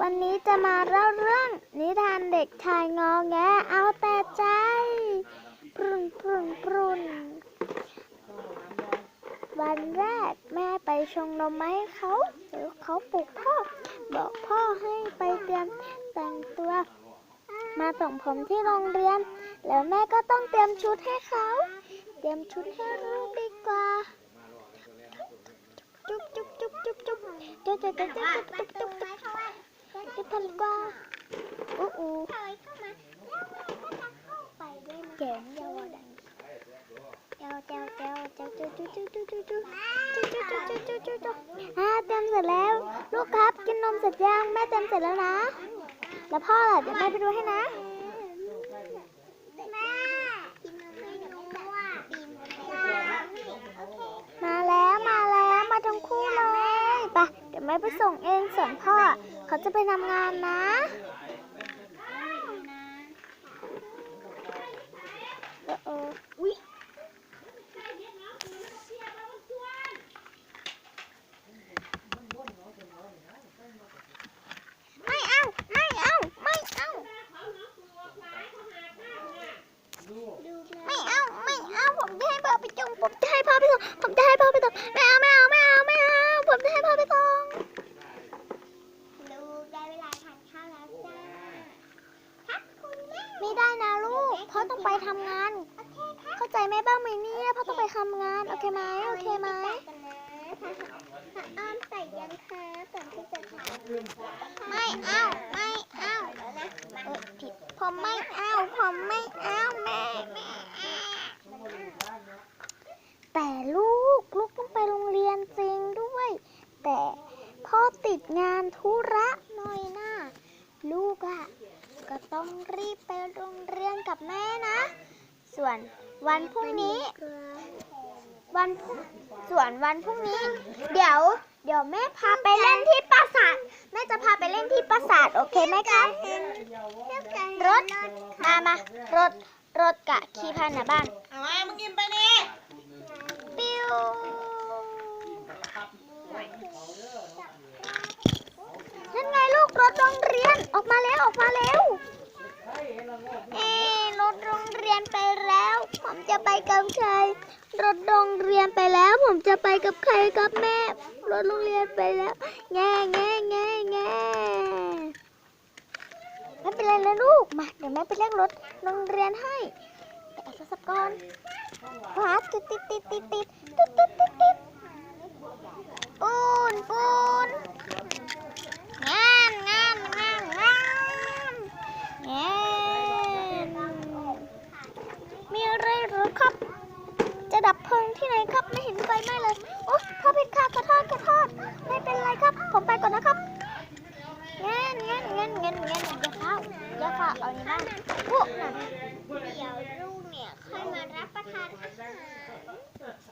วันนี้จะมาเล่าเรื่อง นิทานเด็กชายงอแงเอาแต่ใจปรุนปรุนปรุนวันแรกแม่ไปชงนมมาให้เขาหรือเขาปลุกพ่อ บอกพ่อให้ไปเตรียมแต่งตัว มาส่งผมที่โรงเรียน แล้วแม่ก็ต้องเตรียมชุดให้เขา เตรียมชุดให้ลูกดีกว่าจุ๊บจุ๊บจุ๊บจุ๊บจุ๊บจุ๊บจุ๊บจุ๊บจุ๊บจุ๊บจุ๊บ จุ๊บจุ๊บพันกว่าอู้อู้เจ๋งยาวดังเจ้าเจ้าเจ้าเจ้าจุ๊บจุ๊บจุ๊บจุ๊บจุ๊บจุ๊บจุ๊บจุ๊บจุ๊บจุ๊บจุ๊บจุ๊บอ่าเตรียมเสร็จแล้วลูกครับกินนมเสร็จยังแม่เตรียมเสร็จแล้วนะ แล้วพ่อล่ะเดี๋ยวแม่ไปดูให้นะ มาแล้วมาแล้วมาทั้งคู่เลยไปเดี๋ย วแม่ไปส่งเองส่วนพ่อ เขาจะไปทำงานนะเอออุ้ยไม่เอา ไม่เอา ไม่เอา ไม่เอา ไม่เอา ผมจะให้พ่อไปจงผมจะให้พ่อไปส่งผมจะให้พ่อไปส่งไม่เอา พ่อต้องไปทำงานโอเคครับเข้าใจแม่บ้างไหมเนี่ยพ่อต้องไปทำงาน โอเคไหมโอเคไหมพระอ้อมใส่ยังคะก่อนที่จะทานไม่เอาไม่เอาแล้วนะมาเออผิดผมไม่เอาผมไม่เอาแม่แม่แต่ลูกลูกต้องไปโรงเรียนจริงด้วย แต่พ่อติดงานธุระหน่อยนะลูกอะ ก็ต้องรีบไปโรงเรียนกับแม่นะ ส่วนวันพรุ่งนี้ วันพรุ่งส่วนวันพรุ่งนี้ เดี๋ยว เดี๋ยวแม่พาไปเล่นที่ปราสาทแม่จะพาไปเล่นที่ปราสาทโอเคไหมครับรถมามารถรถกะขี่พาหนะบ้านเอาไว้มึงกินไปนี่ปิ้วนั่นไงลูกรถโรงเรียนออกมาแล้วออกมาแล้วเอ๊ะรถโรงเรียนไปแล้ว ผมจะไปกับใคร รถโรงเรียนไปแล้ว ผมจะไปกับใครกับแม่ รถโรงเรียนไปแล้ว แง่แง่แง่แง่ไม่เป็นไรนะลูก มา เดี๋ยวแม่ไปเรียกรถโรงเรียนให้แต่ไอ้ทศกรว้าติดติดติดติดติดติดติดติดติดปูนปูนงานงานงานงานงานมีอะไรเหรือครับ จะดับเพลิง ที่ไหนครับไม่เห็นไฟไหม้เลยโอ้ถ้าผิดค่ะขอโทษขอโทษไม่เป็นไรครับ ผมไปก่อนนะครับเงี้ยเงี้ยเงี้ยเงี้ยเงานอย่าเข้าอย่าเข้าเอานี่บ้างปุ๊บนะเดี๋ยวลูกเนี่ยค่อยมารับประทานอาหาร